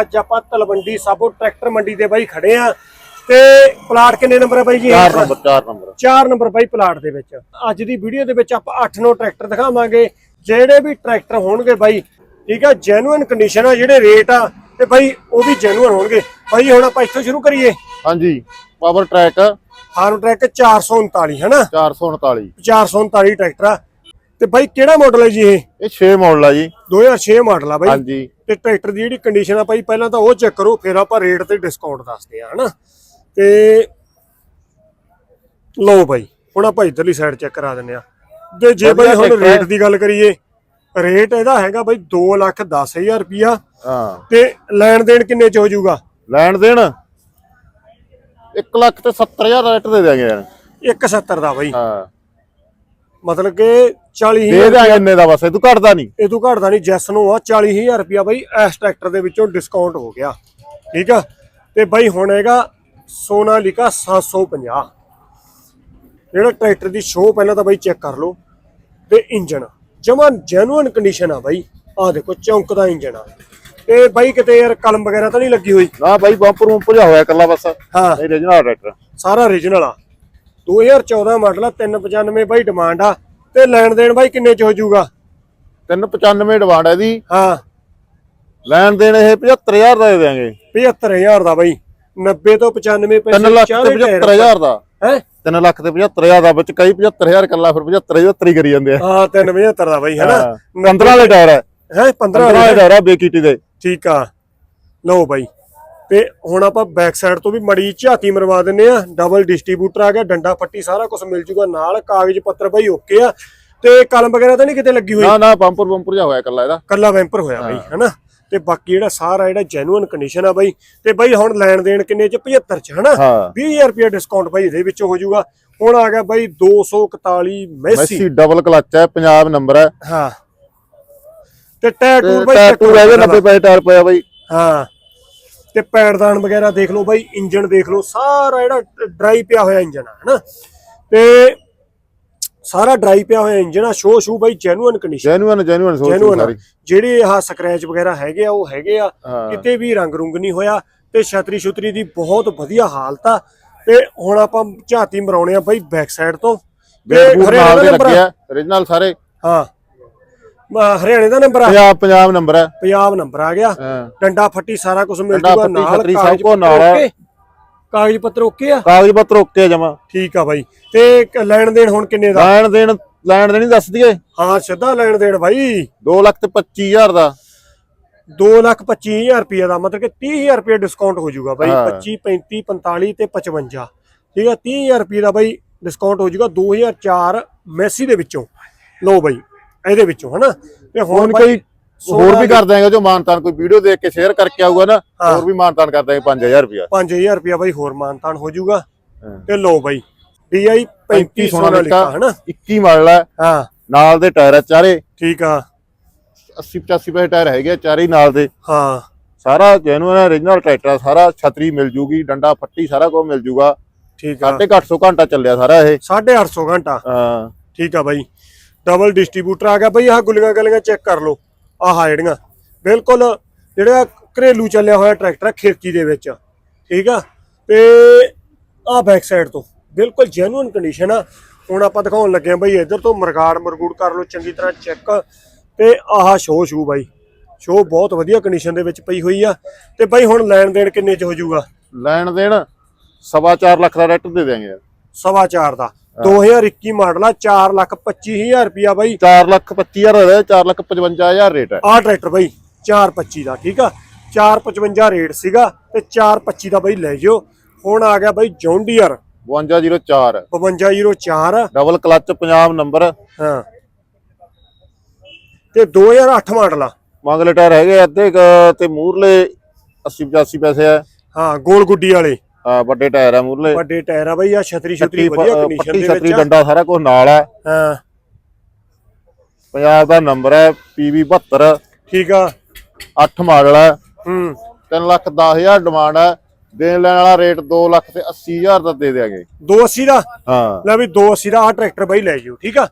ਅੱਜ ਆਪਾਂ ਤਲਵੰਡੀ ਸਾਬੋ ਟਰੈਕਟਰ ਮੰਡੀ ਦੇ ਬਾਈ ਖੜੇ ਆ ਤੇ ਪਲਾਟ ਕਿੰਨੇ ਨੰਬਰ ਹੈ ਬਾਈ ਜੀ? 4 ਨੰਬਰ 4 ਨੰਬਰ। 4 ਨੰਬਰ ਬਾਈ ਪਲਾਟ ਦੇ ਵਿੱਚ। ਅੱਜ ਦੀ ਵੀਡੀਓ ਦੇ ਵਿੱਚ ਆਪਾਂ 8-9 ਟਰੈਕਟਰ ਦਿਖਾਵਾਂਗੇ ਜਿਹੜੇ ਵੀ ਟਰੈਕਟਰ ਹੋਣਗੇ ਬਾਈ ਠੀਕ ਆ? ਜੈਨੂਇਨ ਕੰਡੀਸ਼ਨ ਆ ਜਿਹੜੇ ਰੇਟ ਆ ਤੇ ਬਾਈ ਉਹ ਵੀ ਜੈਨੂਇਨ ਹੋਣਗੇ। ਬਾਈ ਹੁਣ ਆਪਾਂ ਇੱਥੋਂ ਸ਼ੁਰੂ ਕਰੀਏ। ਹਾਂਜੀ ਪਾਵਰ ਟਰੈਕ ਫਾਰਮ ਟਰੈਕ 439 ਹੈ ਨਾ 439 439 ਟਰੈਕਟਰ ਆ। ਤੇ ਬਾਈ ਕਿਹੜਾ ਮਾਡਲ ਹੈ ਜੀ ਇਹ? ਇਹ 6 ਮਾਡਲ ਆ ਜੀ। 2006 ਮਾਡਲ ਆ ਬਾਈ। ਹਾਂਜੀ। ਤੇ ਟਰੈਕਟਰ ਦੀ ਜਿਹੜੀ ਕੰਡੀਸ਼ਨ ਆ ਭਾਈ ਪਹਿਲਾਂ ਤਾਂ ਉਹ ਚੈੱਕ ਕਰੋ ਫਿਰ ਆਪਾਂ ਰੇਟ ਤੇ ਡਿਸਕਾਊਂਟ ਦੱਸਦੇ ਆ ਹਨਾ? ਤੇ ਲਓ ਭਾਈ ਹੁਣ ਆਪਾਂ ਇਧਰਲੀ ਸਾਈਡ ਚੈੱਕ ਕਰਾ ਦਿੰਦੇ ਆ। ਤੇ ਜੇ ਭਾਈ ਹੁਣ। ਰੇਟ ਦੀ ਗੱਲ ਕਰੀਏ ਰੇਟ ਇਹਦਾ ਹੈਗਾ ਭਾਈ 2 ਲੱਖ 10000 ਰੁਪਿਆ ਹਾਂ। ਤੇ ਲੈਣ ਦੇਣ ਕਿੰਨੇ ਚ ਹੋ ਜਾਊਗਾ? ਲੈਣ ਦੇਣ? 1 ਲੱਖ ਤੇ 70000 ਦਾ ਰੇਟ ਦੇ ਦਿਆਂਗੇ ਯਾਰ। 170 ਦਾ ਭਾਈ। ਹਾਂ। ਮਤਲਬ ਕਿ 40000 ਦੇ ਦਿਆਂਗੇ ਇੰਨੇ ਦਾ ਬਸ ਇਹ ਤੂੰ ਘਟਦਾ ਨਹੀਂ। ਇਹ ਤੋਂ ਘਟਦਾ ਨਹੀਂ ਜੈਸ ਨੂੰ ਆ 40000 ਰੁਪਿਆ ਬਾਈ ਇਸ ਟਰੈਕਟਰ ਦੇ ਵਿੱਚੋਂ ਡਿਸਕਾਊਂਟ ਹੋ ਗਿਆ। ਠੀਕ ਆ? ਤੇ ਬਾਈ ਹੁਣ ਹੈਗਾ ਸੋਨਾਲੀਕਾ 750 ਜਿਹੜਾ ਟਰੈਕਟਰ ਦੀ ਸ਼ੋਅ ਪਹਿਲਾਂ ਤਾਂ ਬਾਈ ਚੈੱਕ ਕਰ ਲਓ। ਤੇ ਇੰਜਨ ਜਮਾ ਜੈਨੂਇਨ ਕੰਡੀਸ਼ਨ ਆ ਬਾਈ। ਆ ਦੇਖੋ ਚੌਂਕਦਾ ਇੰਜਨ ਆ। ਤੇ ਬਾਈ ਕਿਤੇ ਯਾਰ ਕਲਮ ਵਗੈਰਾ ਤਾਂ ਨਹੀਂ ਲੱਗੀ ਹੋਈ? ਨਾ ਬਾਈ ਬੰਪਰ ਨੂੰ ਭਜਾ ਹੋਇਆ ਇਕੱਲਾ ਬਸ। ਹਾਂ। ਇਹ ਰੀਜਨਲ ਟਰੈਕਟਰ। ਸਾਰਾ origignal ਆ। 2014 ਮਾਡਲ ਆ 395 ਬਾਈ ਡਿਮਾਂਡ ਆ। ਤੇ ਲੈਣ ਦੇਣ ਬਾਈ ਕਿੰਨੇ ਚ ਹੋ ਜਾਊਗਾ? 395 ਡਿਮਾਂਡ ਹੈ ਇਹਦੀ। ਹਾਂ। ਲੈਣ ਦੇਣ ਇਹ 75000 ਦਾ ਦੇ ਦਿਆਂਗੇ। 75000 ਦਾ ਬਾਈ। 90 ਤੋਂ 95 ਪੈਸੇ 3 ਲੱਖ ਤੇ 75000 ਦਾ। ਹੈ? 3 ਲੱਖ ਤੇ 75000 ਦਾ ਵਿੱਚ ਕਈ 75000 ਇਕੱਲਾ ਫਿਰ 75 75 ਹੀ ਕਰੀ ਜਾਂਦੇ ਆ। ਹਾਂ 375 ਦਾ ਬਾਈ ਹੈਨਾ 15 ਵਾਲੇ ਟਾਇਰ ਹੈ ਹੈ 15 15 ਵਾਲੇ ਟਾਇਰ ਆ ਬੇਕੀਟੀ ਦੇ। ਠੀਕ ਆ। ਲਓ ਬਾਈ। ਤੇ ਹੁਣ ਆਪਾਂ ਬੈਕ ਸਾਈਡ ਤੋਂ ਵੀ ਮੜੀ ਝਾਤੀ ਮਰਵਾ ਦਿੰਨੇ ਆ ਡਬਲ ਡਿਸਟ੍ਰੀਬਿਊਟਰ ਆ ਗਿਆ ਡੰਡਾ ਪੱਟੀ ਸਾਰਾ ਕੁਝ ਮਿਲ ਜੂਗਾ ਨਾਲ ਕਾਗਜ਼ ਪੱਤਰ ਬਾਈ ਓਕੇ ਆ। ਤੇ ਕਲਮ ਵਗੈਰਾ ਤਾਂ ਨਹੀਂ ਕਿਤੇ ਲੱਗੀ ਹੋਈ? ਨਾ ਨਾ ਬੰਪਰ ਬੰਪਰ ਜਾ ਹੋਇਆ ਇਕੱਲਾ ਇਹਦਾ। ਕੱਲਾ ਵੈਂਪਰ ਹੋਇਆ ਬਾਈ ਹੈਨਾ? ਤੇ ਬਾਕੀ ਜਿਹੜਾ ਸਾਰਾ ਜਿਹੜਾ ਜੈਨੂਇਨ ਕੰਡੀਸ਼ਨ ਆ ਬਾਈ ਤੇ ਬਾਈ ਹੁਣ ਲੈਣ ਦੇਣ ਕਿੰਨੇ ਚ? 75 ਚ ਹਨਾ? ਹਾਂ। 20000 ਰੁਪਏ ਡਿਸਕਾਊਂਟ ਬਾਈ ਇਹਦੇ ਵਿੱਚ ਹੋ ਜਾਊਗਾ ਹੁਣ ਆ ਗਿਆ ਬਾਈ 241 ਮੈਸੀ ਮੈਸੀ ਡਬਲ ਕਲਚ ਹੈ ਪੰਜਾਬ ਨੰਬਰ ਹੈ। ਹਾਂ। ਤੇ ਟੈਟੂ ਬਾਈ ਟਾਇਰ ਟੂ ਰਹਿ ਗਏ 90 ਪੈਸੇ ਟਾਇਰ ਪਿਆ ਬਾਈ। ਹਾਂ। ਤੇ ਪੈੜਦਾਨ ਵਗੈਰਾ ਦੇਖ ਲਓ ਬਾਈ ਇੰਜਨ ਦੇਖ ਲਓ ਸਾਰਾ ਜਿਹੜਾ ਡਰਾਈ ਪਿਆ ਹੋਇਆ ਇੰਜਨ ਆ ਹਨਾ? ਤੇ ਸਾਰਾ ਡਰਾਈ ਪਿਆ ਹੋਇਆ ਇੰਜਨ ਆ ਸ਼ੋ ਸ਼ੂ ਬਾਈ ਜੈਨੂਇਨ ਕੰਡੀਸ਼ਨ ਜੈਨੂਅਨ ਜੈਨੂਅਨ ਸੋਚ ਸਾਰੀ। ਜਿਹੜੇ ਆਹ ਸਕ੍ਰੈਚ ਵਗੈਰਾ ਹੈਗੇ ਆ ਉਹ ਹੈਗੇ ਆ। ਕਿਤੇ ਵੀ ਰੰਗ ਰੁੰਗ ਨਹੀਂ ਹੋਇਆ ਤੇ ਛਤਰੀ ਛੁਤਰੀ ਦੀ ਬਹੁਤ ਵਧੀਆ ਹਾਲਤ ਆ। ਤੇ ਹੁਣ ਆਪਾਂ ਝਾਤੀ ਮਰਾਉਣੇ ਆ ਬਾਈ ਬੈਕ ਸਾਈਡ ਤੋਂ। ਬੇਟ ਬੂਟ ਨਾਲ ਦਾ। ਲੱਗਿਆ origignal ਸਾਰੇ। ਹਾਂ। ਹਰਿਆਣੇ ਦਾ ਨੰਬਰ ਆ। ਪੰਜਾਬ ਪੰਜਾਬ ਨੰਬਰ ਹੈ। ਪੰਜਾਬ ਨੰਬਰ ਆ ਗਿਆ। ਹਾਂ। ਡੰਡਾ ਫੱਟੀ ਸਾਰਾ ਕੁਝ ਮਿਲ ਡੰਡਾ ਜੂਗਾ ਫੱਟੀ, ਨਾਲ ਛਤਰੀ ਸਭ ਕਾਗਜ਼ ਕੁਛ ਪੱਤਰ ਨਾਲ ਆ। okay? ਕਾਗਜ਼ ਪੱਤਰ ਓਕੇ ਆ? ਕਾਗਜ਼ ਪੱਤਰ ਓਕੇ ਜਮਾ। ਠੀਕ ਆ ਬਾਈ। ਤੇ ਕ- ਲੈਣ ਦੇਣ ਹੁਣ ਕਿੰਨੇ ਦਾ? ਲੈਣ ਦੇਣ ਲੈਣ ਦੇਣ ਦੱਸ ਦਈਏ। ਹਾਂ ਸਿੱਧਾ ਲੈਣ ਦੇਣ ਬਾਈ। 2 ਲੱਖ ਤੇ 25000 ਦਾ। 2 ਲੱਖ 25000 ਰੁਪਏ ਦਾ ਮਤਲਬ ਕਿ 30000 ਰੁਪਏ ਡਿਸਕਾਊਂਟ ਹੋ ਜਾਊਗਾ ਬਾਈ। ਹਾਂ। 25 35 45 ਤੇ 55 ਠੀਕ ਆ 30000 ਰੁਪਏ ਦਾ ਬਾਈ ਡਿਸਕਾਊਂਟ ਹੋ ਜਾਊਗਾ 2004 ਮੈਸੀ ਦੇ ਵਿੱਚੋਂ। ਲਓ ਬਾਈ। ਇਹਦੇ ਵਿੱਚੋਂ ਹਨਾ? ਤੇ ਬਾਈ ਕੋਈ ਹੋਰ ਵੀ ਕਰ ਦਾਂਗੇ ਜੋ ਮਾਨਤਾਨ ਕੋਈ ਵੀਡੀਓ ਦੇਖ ਕੇ ਸ਼ੇਅਰ ਕਰਕੇ ਆਊਗਾ ਨਾ। ਹੋਰ ਵੀ ਮਾਨਤਾਨ ਕਰ ਦਾਂਗੇ 5000 ਰੁਪਿਆ 5000 ਰੁਪਏ ਬਾਈ ਹੋਰ ਮਾਨਤਾਨ ਹੋ ਜਾਊਗਾ। ਤੇ ਲਓ ਬਾਈ DI 35 ਸੋਨਾ ਲਿਖਾ ਹਨਾ? 21 ਮਾਡਲ ਹੈ ਹਾਂ। ਨਾਲ ਦੇ ਟਾਇਰ ਆ ਚਾਰੇ। ਠੀਕ ਆ। 80 85 ਪੈਸੇ ਟਾਇਰ ਹੈਗੇ ਚਾਰੇ ਨਾਲ ਦੇ। ਹਾਂ। ਸਾਰਾ ਜੈਨੂਅਨ origignal ਟਰੈਕਟਰ ਸਾਰਾ ਛਤਰੀ ਮਿਲ ਜੂਗੀ ਡੰਡਾ ਫੱਟੀ ਸਾਰਾ ਕੁਝ ਮਿਲ ਜੂਗਾ। ਠੀਕ ਆ। ਸਾਢੇ 800 ਘੰਟਾ ਚੱਲਿਆ ਸਾਰਾ ਇਹ। 850 ਘੰਟਾ। ਹਾਂ। ਠੀਕ ਆ ਬਾਈ। ਡਬਲ ਡਿਸਟ੍ਰੀਬਿਊਟਰ ਆ ਗਿਆ ਬਈ, ਆਹ ਗੁੱਲੀਆਂ ਗਲੀਆਂ ਚੈੱਕ ਕਰ ਲਓ, ਆਹ ਜਿਹੜੀਆਂ। ਬਿਲਕੁਲ ਜਿਹੜਾ ਘਰੇਲੂ ਚੱਲਿਆ ਹੋਇਆ ਟਰੈਕਟਰ ਆ ਖਿਰਕੀ ਦੇ ਵਿੱਚ। ਠੀਕ ਆ? ਤੇ ਆਹ ਬੈਕ ਸਾਈਡ ਤੋਂ, ਬਿਲਕੁਲ ਜੈਨੂਇਨ ਕੰਡੀਸ਼ਨ ਆ। ਹੁਣ ਆਪਾਂ ਦਿਖਾਉਣ ਲੱਗੇ ਆ ਬਈ, ਇੱਧਰ ਤੋਂ ਮਰਗਾੜ ਮਰਗੂੜ ਕਰ ਲਓ, ਚੰਗੀ ਤਰ੍ਹਾਂ ਚੈੱਕ ਤੇ ਆਹ ਸ਼ੋ ਸ਼ੂ ਬਾਈ ਸ਼ੋ ਬਹੁਤ ਵਧੀਆ ਕੰਡੀਸ਼ਨ ਦੇ ਵਿੱਚ ਪਈ ਹੋਈ ਆ। ਤੇ ਬਾਈ ਹੁਣ ਲੈਣ ਦੇਣ ਕਿੰਨੇ ਚ ਹੋ ਜਾਊਗਾ? ਲੈਣ ਦੇਣ ਸਵਾ ਚਾਰ ਲੱਖ ਦਾ ਰੈਟ ਦੇ ਦਿਆਂਗੇ ਯਾਰ। ਸਵਾ ਚਾਰ ਦਾ। 2021 ਮਾਡਲ ਆ 4 ਲੱਖ 25000 ਰੁਪਿਆ ਬਾਈ। 4 ਲੱਖ 25000 ਦਾ 4 ਲੱਖ 55000 ਰੇਟ ਹੈ। ਆਹ ਟਰੈਕਟਰ ਬਾਈ 425 ਦਾ ਠੀਕ ਆ? 455 ਰੇਟ ਸੀਗਾ ਤੇ 425 ਦਾ ਬਾਈ ਲੈ ਜਿਓ। ਹੁਣ ਆ ਗਿਆ ਬਾਈ John Deere. 5204 5204 double clutch Punjab number ਹਾਂ। ਤੇ 2008 ਮਾਡਲ ਆ। ਮੰਗਲੇ ਟਾਇਰ ਹੈਗੇ ਅੱਧੇ ਤੇ ਮੂਰਲੇ 80 85 ਪੈਸੇ ਆ। ਹਾਂ ਗੋਲ ਗੁੱਡੀ ਵਾਲੇ। ਹਾਂ, ਵੱਡੇ ਟਾਇਰ ਆ ਮੂਰਲੇ। ਵੱਡੇ ਟਾਇਰ ਆ ਬਾਈ ਆ ਛਤਰੀ ਛਤਰੀ ਵਧੀਆ ਕੰਡੀਸ਼ਨ ਦੇ ਛਤਰੀ ਵਿੱਚ ਆ। ਡੰਡਾ ਸਾਰਾ ਕੁਝ ਨਾਲ ਹੈ ਹਾਂ। ਪੰਜਾਬ ਦਾ ਨੰਬਰ ਹੈ PV 72 ਠੀਕ ਆ। 8 ਮਾਡਲ ਹੈ ਹੂੰ। 3 ਲੱਖ 10000 ਡਿਮਾਂਡ ਹੈ ਦੇਣ ਲੈਣ ਵਾਲਾ ਰੇਟ 2 ਲੱਖ ਤੇ 80000 ਦਾ ਦੇ ਦੇਾਂਗੇ 280 ਦਾ? ਹਾਂ। ਲੈ ਵੀ 280 ਦਾ ਆ ਟਰੈਕਟਰ ਬਾਈ ਲੈ ਜਿਓ ਠੀਕ ਆ?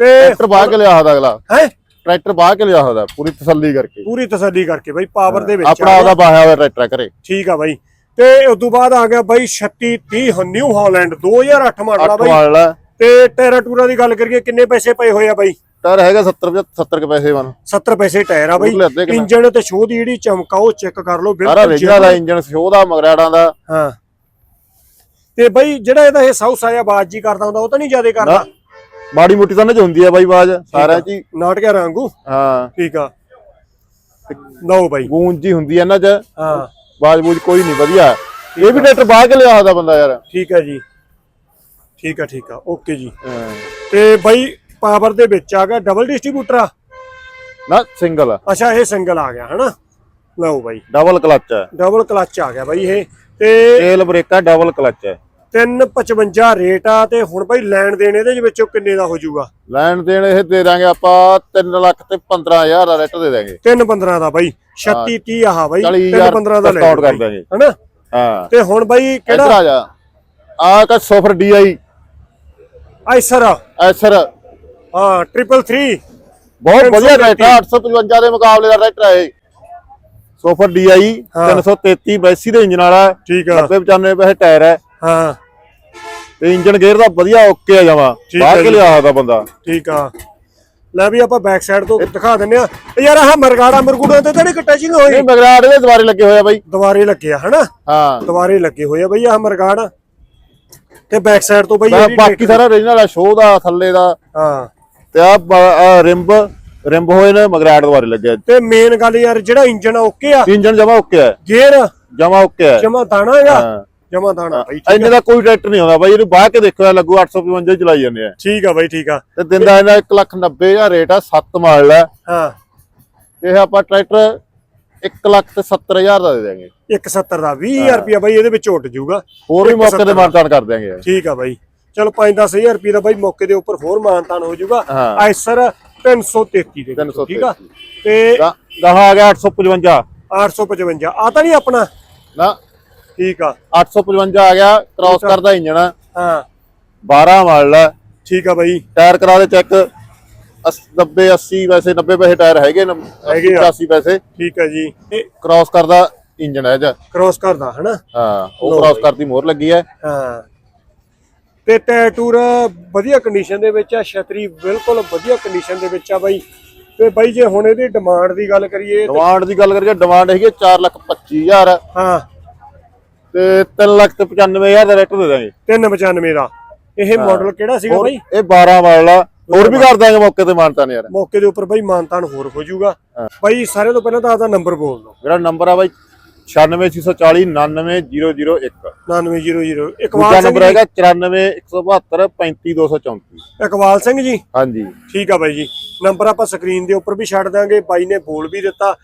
ਤੇ ਟਰੈਕਟਰ ਬਾਹ ਕੇ ਲਿਆ ਹਦਾ ਅਗਲਾ। ਹੈ? ਟਰੈਕਟਰ ਬਾਹ ਕੇ ਲਿਆ ਹੋਦਾ ਪੂਰੀ ਤਸੱਲੀ ਕਰਕੇ। ਪੂਰੀ ਤਸੱਲੀ ਕਰਕੇ ਬਾਈ ਪਾਵਰ ਦੇ ਵਿੱਚ ਆਪਣਾ ਆ। ਉਹਦਾ ਬਾਹਿਆ ਹੋਇਆ ਟਰੈਕਟਰ ਘਰੇ। ਠੀਕ ਆ ਬਾਈ। ਤੇ ਉਸ ਤੋਂ ਬਾਅਦ ਆ ਗਿਆ ਬਾਈ 3630 ਨਿਊ ਹਾਲੈਂਡ 2008 ਮਾਡਲ ਆ ਬਾਈ। ਤੇ ਟਾਇਰਾਂ ਟੂਰਾਂ ਦੀ ਗੱਲ ਕਰੀਏ ਕਿੰਨੇ ਪੈਸੇ ਪਏ ਹੋਏ ਆ ਬਾਈ? ਟਾਇਰ ਹੈਗਾ 70 70 ਕੇ ਪੈਸੇ ਬਣ 70 ਪੈਸੇ ਟਾਇਰ ਆ ਬਾਈ? ਇੰਜਨ ਤੇ ਸ਼ੋਅ ਦੀ ਜਿਹੜੀ ਚਮਕ ਉਹ ਚੈੱਕ ਕਰ ਲਓ ਸਾਰਾ ਬਿਲਕੁਲ origignal ਦਾ ਇੰਜਨ ਸ਼ੋਅ ਦਾ ਮਗਰਾੜਾਂ ਦਾ। ਹਾਂ। ਤੇ ਬਾਈ ਜਿਹੜਾ ਇਹਦਾ ਇਹ ਸਾਊਸ ਆਇਆ ਆਵਾਜ਼ ਜੀ ਕਰਦਾ ਹੁੰਦਾ ਉਹ ਤਾਂ ਨਹੀਂ ਜ਼ਿਆਦਾ ਕਰਦਾ? ਮਾੜੀ ਮੋਟੀ ਤਾਂ ਨਜ ਹੁੰਦੀ ਆ ਬਾਈ ਆਵਾਜ਼ ਸਾਰਿਆਂ 'ਚ ਹੀ। ਨਾਟ ਗਿਆ ਰੰਗੂ? ਹਾਂ। ਠੀਕ ਆ। ਲਓ ਬਾਈ। ਗੂੰਜ ਜੀ ਹੁੰਦੀ ਆ ਇਹਨਾਂ 'ਚ। ਹਾਂ। ਬੂਝ ਕੋਈ ਨਹੀਂ ਵਧੀਆ। ਇਹ ਵੀ ਟਰੈਕਟਰ ਬਾਹ ਕੇ ਲਿਆ ਹੋਦਾ ਬੰਦਾ ਯਾਰ। ਠੀਕ ਆ ਜੀ। ਠੀਕ ਆ ਠੀਕ ਆ ਓਕੇ ਜੀ। ਹਾਂ। ਤੇ ਬਾਈ ਪਾਵਰ ਦੇ ਵਿੱਚ ਆ ਗਿਆ ਡਬਲ ਡਿਸਟ੍ਰੀਬਿਊਟਰ ਆ? ਨਾ ਸਿੰਗਲ। ਅੱਛਾ ਇਹ ਸਿੰਗਲ ਆ ਗਿਆ ਹਨਾ? ਲਓ ਬਾਈ। ਡਬਲ ਕਲਚ ਹੈ। ਡਬਲ ਕਲਚ ਆ ਗਿਆ ਬਾਈ ਇਹ। ਤੇ ਤੇਲ ਬ੍ਰੇਕਾਂ ਡਬਲ ਕਲਚ ਹੈ। 355 ਰੇਟ ਆ ਤੇ ਹੁਣ ਬਾਈ ਲੈਣ ਦੇਣ ਇਹਦੇ ਵਿੱਚੋਂ ਕਿੰਨੇ ਦਾ ਹੋ ਜਾਊਗਾ ਲੈਣ ਦੇਣ ਇਹ ਦੇ ਦਾਂਗੇ ਆਪਾਂ 3 ਲੱਖ ਤੇ 15000 ਦਾ ਰੇਟ ਦੇ ਦਾਂਗੇ। 315 ਦਾ ਬਾਈ 36 30 ਆਹ ਬਾਈ 40000 315 ਦਾ ਜਾਓ ਕਰ ਦਾਂਗੇ। ਹਨਾ? ਹਾਂ। ਤੇ ਹੁਣ ਬਾਈ ਕਿਹੜਾ? ਆ ਜਾ। ਆ ਕਾ ਸੋਫਰ ਡੀਆਈ ਆ ਐਸਰ ਹਾਂ 333 ਬਹੁਤ ਵਧੀਆ 333 ਟਰੈਕਟਰ 855 ਦੇ ਮੁਕਾਬਲੇ ਦਾ ਟਰੈਕਟਰ ਹੈ ਇਹ। ਸੋਫਰ ਡੀਆਈ ਹਾਂ। 333 ਬੈਸੀ ਦੇ ਇੰਜਨ ਵਾਲਾ ਠੀਕ ਆ। 90 95 ਪੈਸੇ ਟਾਇਰ ਹੈ। ਹਾਂ। ਤੇ ਇੰਜਨ ਗੇਅਰ ਦਾ ਵਧੀਆ ਓਕੇ ਆ ਜਾਵਾ। ਠੀਕ ਬਾਹਰ ਕੇ ਜੀ। ਲਿਆ ਹੋਦਾ ਬੰਦਾ। ਠੀਕ ਆ। ਲੈ ਵੀ ਆਪਾਂ ਬੈਕ ਸਾਈਡ ਤੋਂ ਦਿਖਾ ਦਿੰਨੇ ਆ। ਇਹ ਯਾਰ ਆਹ ਮਰਗਾੜਾ ਮਰਗੂੜਾ ਤੇ ਤਾਂ ਨਹੀਂ ਟੱਚਿੰਗ ਹੋਈ ਇਹ ਮਗਰਾੜ ਦੇ ਦੁਆਰੇ ਲੱਗੇ ਹੋਇਆ ਬਾਈ। ਦੁਬਾਰੇ ਲੱਗੇ ਆ ਹਨਾ? ਹਾਂ। ਦੁਬਾਰੇ ਲੱਗੇ ਹੋਏ ਆ ਬਈ ਆਹ ਮਰਗਾੜ। ਤੇ ਬੈਕ ਸਾਈਡ ਤੋਂ ਬਈ ਇਹਦੀ ਬਾਕੀ ਸਾਰਾ origignal ਆ ਸ਼ੋਅ ਦਾ ਥੱਲੇ ਦਾ। ਹਾਂ। ਤੇ ਆ ਰਿੰਬ ਰਿੰਬ ਹੋਏ ਨੇ ਮਗਰਾੜ ਦੁਆਰੇ ਲੱਗੇ ਤੇ ਮੇਨ ਗੱਲ ਯਾਰ ਜਿਹੜਾ ਇੰਜਨ ਆ ਓਕੇ ਆ। ਇੰਜਨ ਜਮਾ ਓਕੇ ਹੈ ਗੇਅਰ ਜਮਾ ਓਕੇ ਹੈ ਜਮਾ ਦਾਣਾ ਹੈਗਾ ਹਾਂ। ਜਮਾ ਦਾਣਾ। ਬਈ ਠੀਕ ਇੰਨੇ ਦਾ ਕੋਈ ਟਰੈਕਟਰ ਨਹੀਂ ਆਉਂਦਾ ਬਾਈ ਇਹਨੂੰ ਬਾਹ ਕੇ ਦੇਖੋ ਲੱਗੂ 855 ਚਲਾਈ ਜਾਂਦੇ ਆ। ਠੀਕ ਆ ਬਈ ਠੀਕ ਆ। ਤੇ ਦਿੰਦਾ ਇਹਨਾਂ 1 ਲੱਖ 90 ਹਜ਼ਾਰ ਰੇਟ ਆ 7 ਮਾਡਲ ਹੈ ਹਾਂ। ਇਹ ਆਪਾਂ ਟਰੈਕਟਰ 1 ਲੱਖ ਤੇ 70 ਹਜ਼ਾਰ ਦਾ ਦੇ ਦੇਾਂਗੇ 170 ਦਾ 20000 ਰੁਪਿਆ ਬਈ ਇਹਦੇ ਵਿੱਚ ਉੱਟ ਜਾਊਗਾ ਹੋਰ ਵੀ ਮੌਕੇ ਤੇ। ਮਾਨਤਾਨ ਕਰ ਦਿਆਂਗੇ। ਠੀਕ ਆ ਬਾਈ। ਚਲੋ 5-10000 ਰੁਪਏ ਦਾ ਬਾਈ ਮੌਕੇ ਦੇ ਉੱਪਰ ਹੋਰ ਮਾਨਤਾਨ ਹੋ ਜਾਊਗਾ ਹਾਂ। ਆਈਸਰ 333 ਦੇ ਵਿੱਚ, ਠੀਕ ਆ। 333 ਤੇ ਗਾਹਾਂ ਆ ਗਿਆ 855 855 ਆ ਤਾਂ ਨਹੀਂ ਆਪਣਾ? ਨਾ। ਠੀਕ ਆ। 855 ਆ ਗਿਆ ਕ੍ਰਾਸ ਕਰਦਾ ਇੰਜਣ। ਹਾਂ। 12 ਮਾਡਲ ਹੈ ਠੀਕ ਆ ਬਾਈ। ਟਾਇਰ ਕਰਾ ਦੇ ਚੈੱਕ 90 80 ਵੈਸੇ 90 ਪੈਸੇ ਟਾਇਰ ਹੈਗੇ ਨੇ ਹੈਗੇ ਆ। 80 ਪੈਸੇ। ਠੀਕ ਆ ਜੀ। ਕ੍ਰਾਸ ਕਰਦਾ ਇੰਜਣ ਹੈ ਇਹਦਾ ਕ੍ਰੋਸ ਕਰਦਾ ਹਨਾ? ਹਾਂ ਉਹ ਕ੍ਰਾਸ। ਕਰਦੀ ਮੋਹਰ ਲੱਗੀ ਹੈ ਹਾਂ। ਤੇ ਟੈਟੂਰ ਵਧੀਆ ਕੰਡੀਸ਼ਨ ਦੇ ਵਿੱਚ ਆ ਛਤਰੀ ਬਿਲਕੁਲ ਵਧੀਆ ਕੰਡੀਸ਼ਨ ਦੇ ਵਿੱਚ ਆ ਬਾਈ। ਤੇ ਬਾਈ ਜੇ ਹੁਣ ਇਹਦੀ ਡਿਮਾਂਡ ਦੀ ਗੱਲ ਕਰੀਏ ਡਿਮਾਂਡ ਦੀ ਗੱਲ ਕਰੀਏ ਡਿਮਾਂਡ ਹੈਗੀ 4 ਲੱਖ 25 ਹਜ਼ਾਰ। ਹਾਂ। ਤੇ 3 ਲੱਖ ਤੇ 95 ਹਜ਼ਾਰ ਦਾ ਰੇਟ ਦੇ ਦਾਂਗੇ। 395 ਦਾ। ਇਹ ਮਾਡਲ ਕਿਹੜਾ ਸੀਗਾ ਬਾਈ? ਇਹ 12 ਮਾਡਲ ਆ ਹੋਰ ਵੀ ਕਰ ਦਾਂਗੇ ਮੌਕੇ ਤੇ ਮਾਨਤਾ ਨੇ ਯਾਰ। ਮੌਕੇ ਦੇ ਉੱਪਰ ਬਾਈ ਮਾਨਤਾਨ ਹੋਰ ਹੋ ਜਾਊਗਾ। ਬਾਈ ਸਾਰਿਆਂ ਤੋਂ ਪਹਿਲਾਂ ਤਾਂ ਆਦਾ ਨੰਬਰ ਬੋਲ ਦਿਓ। ਮੇਰਾ ਨੰਬਰ ਆ ਬਾਈ 96640 99001 9900 ਦੂਜਾ ਇਕਬਾਲ ਸਿੰਘ ਨੰਬਰ ਜੀ। ਹੈਗਾ 94172 35234 ਇਕਬਾਲ ਸਿੰਘ ਜੀ। ਹਾਂਜੀ। ਠੀਕ ਆ ਬਾਈ ਜੀ। ਨੰਬਰ ਆਪਾਂ ਸਕਰੀਨ ਦੇ ਉੱਪਰ ਵੀ ਛੱਡ ਦਾਂਗੇ। ਬਾਈ ਨੇ ਬੋਲ ਵੀ ਦਿੱਤਾ।